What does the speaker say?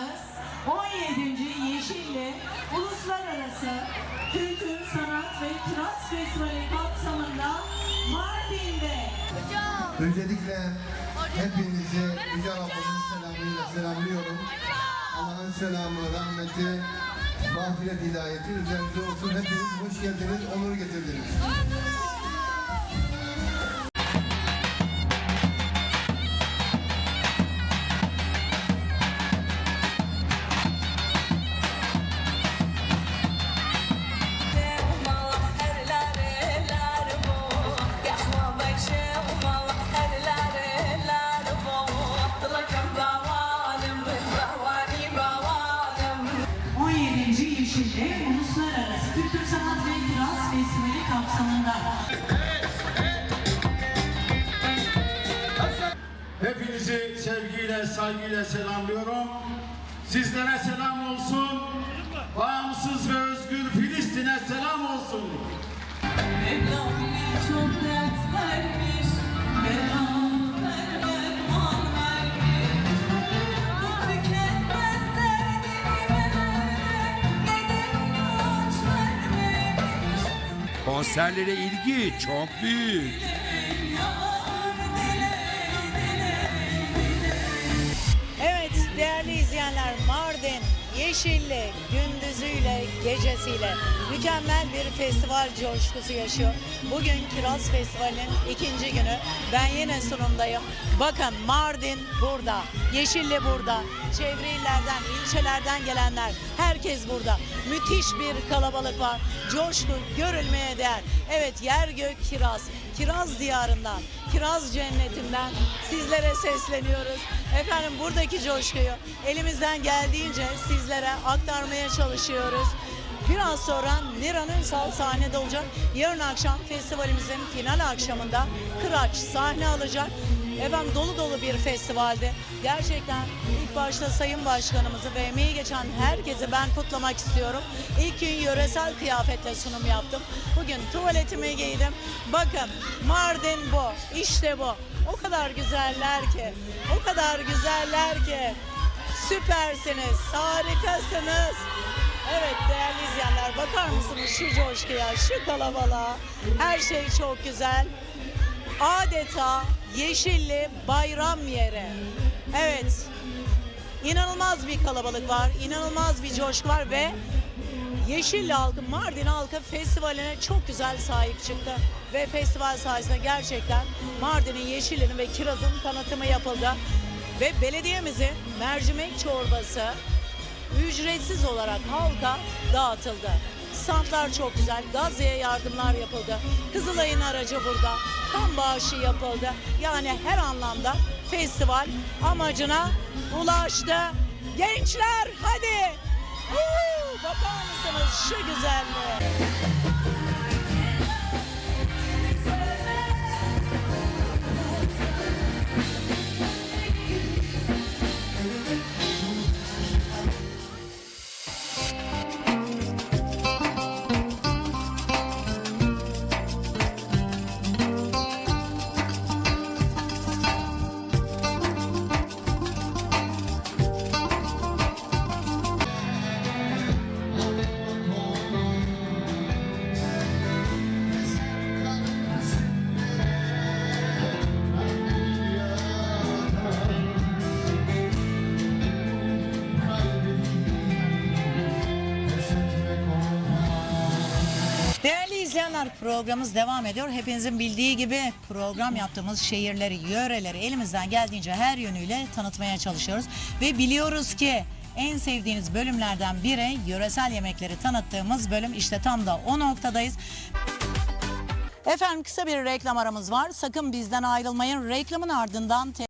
Hocamız 17. Yeşilli Uluslararası Kültür, Sanat ve Kiraz Festivali kapsamında Mardin'de Öncelikle hepinizi Yüce Rabbim'in selamıyla selamlıyorum. Allah'ın selamı, rahmeti, mağfiret hidayeti üzerinize olsun. Hepiniz hoş geldiniz, onur getirdiniz. 17. Yeşilli Uluslararası Kültür, Sanat ve Kiraz Festivali kapsamında Hepinizi sevgiyle, saygıyla selamlıyorum. Sizlere selam olsun. Bağımsız ve özgür Filistin'e selam olsun. Mevlam çok dert vermiş, beraber Konserlere ilgi çok büyük. Evet değerli izleyenler Mardin Yeşilli gündüzüyle gecesiyle mükemmel bir festival coşkusu yaşıyor. Bugün Kiraz Festivali'nin ikinci günü. Ben yine sunumdayım. Bakın Mardin burada, Yeşilli burada, çevre illerden, ilçelerden gelenler herkes burada. Müthiş bir kalabalık var. Coşku görülmeye değer. Evet yer gök kiraz. Kiraz diyarından, kiraz cennetinden sizlere sesleniyoruz. Efendim buradaki coşkuyu elimizden geldiğince sizlere aktarmaya çalışıyoruz. Biraz sonra Niran Ünsal sahnede olacak. Yarın akşam festivalimizin final akşamında Kıraç sahne alacak. Efendim dolu dolu bir festivaldi. Gerçekten ilk başta Sayın Başkanımızı ve emeği geçen herkesi ben kutlamak istiyorum. İlk gün yöresel kıyafetle sunum yaptım. Bugün tuvaletimi giydim. Bakın Mardin bu. İşte bu. O kadar güzeller ki. O kadar güzeller ki. Süpersiniz. Harikasınız. Evet değerli izleyenler bakar mısınız şu coşkuya, şu kalabalığa. Her şey çok güzel adeta yeşilli bayram yeri. Evet. İnanılmaz bir kalabalık var, inanılmaz bir coşku var ve Yeşilli halkı, Mardin halkı festivaline çok güzel sahip çıktı. Ve festival sayesinde gerçekten Mardin'in Yeşilli'nin ve Kiraz'ın tanıtımı yapıldı. Ve belediyemizin mercimek çorbası ücretsiz olarak halka dağıtıldı. Standlar çok güzel. Gazze'ye yardımlar yapıldı. Kızılay'ın aracı burada. Kan bağışı yapıldı. Yani her anlamda festival amacına ulaştı. Gençler hadi! Bakar mısınız şu güzelliğe? İzleyenler programımız devam ediyor. Hepinizin bildiği gibi program yaptığımız şehirleri, yöreleri elimizden geldiğince her yönüyle tanıtmaya çalışıyoruz. Ve biliyoruz ki en sevdiğiniz bölümlerden biri yöresel yemekleri tanıttığımız bölüm. İşte tam da o noktadayız. Efendim kısa bir reklam aramız var. Sakın bizden ayrılmayın. Reklamın ardından